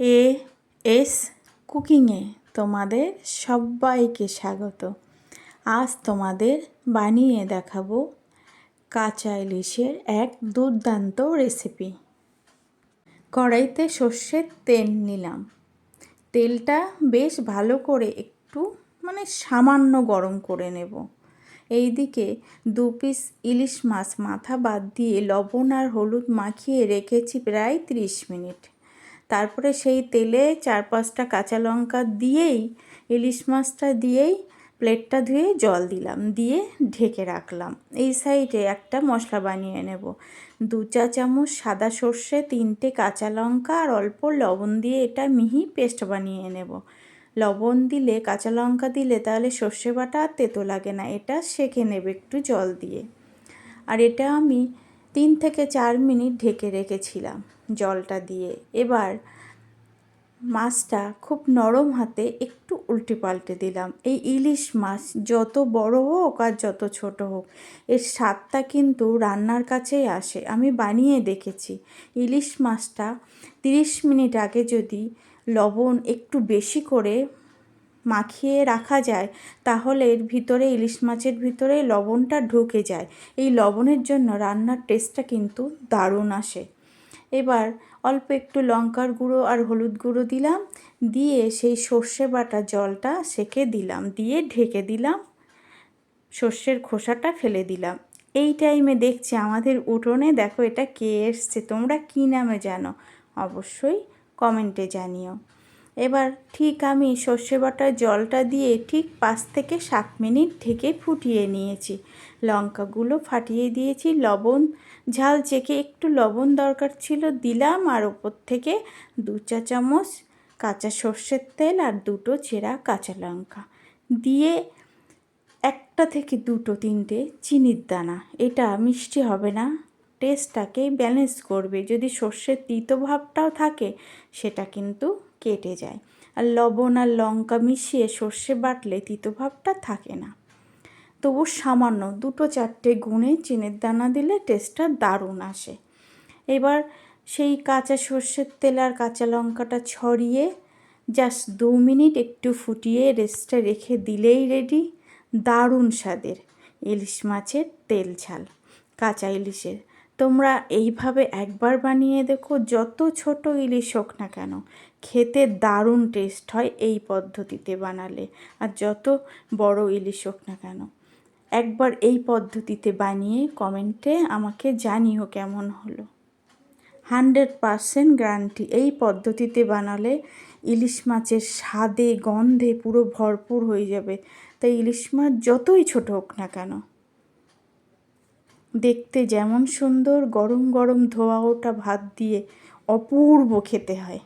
A S কুকিংয়ে তোমাদের সবাইকে স্বাগত। আজ তোমাদের বানিয়ে দেখাবো কাঁচা ইলিশের এক দুর্দান্ত রেসিপি। কড়াইতে সর্ষের তেল নিলাম। তেলটা বেশ ভালো করে একটু মানে সামান্য গরম করে নেব। এইদিকে দু পিস ইলিশ মাছ মাথা বাদ দিয়ে লবণ আর হলুদ মাখিয়ে রেখেছি প্রায় ত্রিশ মিনিট। তারপরে সেই তেলে চার পাঁচটা কাঁচা লঙ্কা দিয়েই, ইলিশ মাছটা দিয়েই প্লেটটা ধুয়ে জল দিলাম, দিয়ে ঢেকে রাখলাম। এই সাইডে একটা মশলা বানিয়ে নেব। দু চা চামচ সাদা সর্ষে, তিনটে কাঁচা লঙ্কা আর অল্প লবণ দিয়ে এটা মিহি পেস্ট বানিয়ে নেব। লবণ দিলে, কাঁচা লঙ্কা দিলে তাহলে সর্ষে বাটা আর তেতো লাগে না, এটা সেঁকে নেবে একটু জল দিয়ে। আর এটা আমি তিন থেকে চার মিনিট ঢেকে রেখেছিলাম জলটা দিয়ে। এবার মাছটা খুব নরম হাতে একটু উল্টে পাল্টে দিলাম। এই ইলিশ মাছ যত বড় হোক আর যত ছোট হোক, এর স্বাদটা কিন্তু রান্নার কাছেই আসে। আমি বানিয়ে দেখেছি, ইলিশ মাছটা তিরিশ মিনিট আগে যদি লবণ একটু বেশি করে মাখিয়ে রাখা যায়, তাহলে এর ভিতরে ইলিশ মাছের ভিতরে লবণটা ঢুকে যায়। এই লবণের জন্য রান্নার টেস্টটা কিন্তু দারুণ আসে। এবার অল্প একটু লঙ্কার গুঁড়ো আর হলুদ গুঁড়ো দিলাম, দিয়ে সেই সর্ষে বাটা জলটা সেকে দিলাম, দিয়ে ঢেকে দিলাম, সর্ষের খোসাটা ফেলে দিলাম। এই টাইমে দেখছি আমাদের উঠোনে দেখো এটা কে এসছে, তোমরা কী নামে জানো? অবশ্যই কমেন্টে জানিও। এবার ঠিক আমি সর্ষে বাটার জলটা দিয়ে ঠিক পাঁচ থেকে সাত মিনিট ঢেকে ফুটিয়ে নিয়েছি। লঙ্কাগুলো ফাটিয়ে দিয়েছি, লবণ, ঝাল চেকে একটু লবণ দরকার ছিল দিলাম আর ওপর থেকে দু চা চামচ কাঁচা সর্ষের তেল আর দুটো চেরা কাঁচা লঙ্কা। দিয়ে একটা থেকে দুটো তিনটে চিনির দানা, এটা মিষ্টি হবে না। টেস্টটাকে ব্যালেন্স করবে। যদি সর্ষের তিতো ভাবটাও থাকে, সেটা কিন্তু কেটে যায়। আর লবণ আর লঙ্কা মিশিয়ে সর্ষে বাটলে তিতোভাবটা থাকে না। তবু সামান্য দুটো চারটে গুণে চিনের দানা দিলে টেস্টটা দারুণ আসে। এবার সেই কাঁচা সর্ষের তেল আর কাঁচা লঙ্কাটা ছড়িয়ে জাস্ট দু মিনিট একটু ফুটিয়ে রেস্টে রেখে দিলেই রেডি দারুণ স্বাদের ইলিশ মাছের তেল ঝাল, কাঁচা ইলিশের। তোমরা এইভাবে একবার বানিয়ে দেখো, যত ছোট ইলিশ হোক না কেন, খেতে দারুণ টেস্ট হয় এই পদ্ধতিতে বানালে। আর যত বড় ইলিশ হোক না কেন, একবার এই পদ্ধতিতে বানিয়ে কমেন্টে আমাকে জানিও কেমন হলো। হান্ড্রেড পারসেন্ট গ্যারান্টি এই পদ্ধতিতে বানালে ইলিশ মাছের স্বাদে, গন্ধে পুরো ভরপুর হয়ে যাবে। তাই ইলিশ মাছ যতই ছোট হোক না কেন দেখতে যেমন সুন্দর গরম গরম ধোয়া ওটা ভাত দিয়ে অপূর্ব খেতে হয়।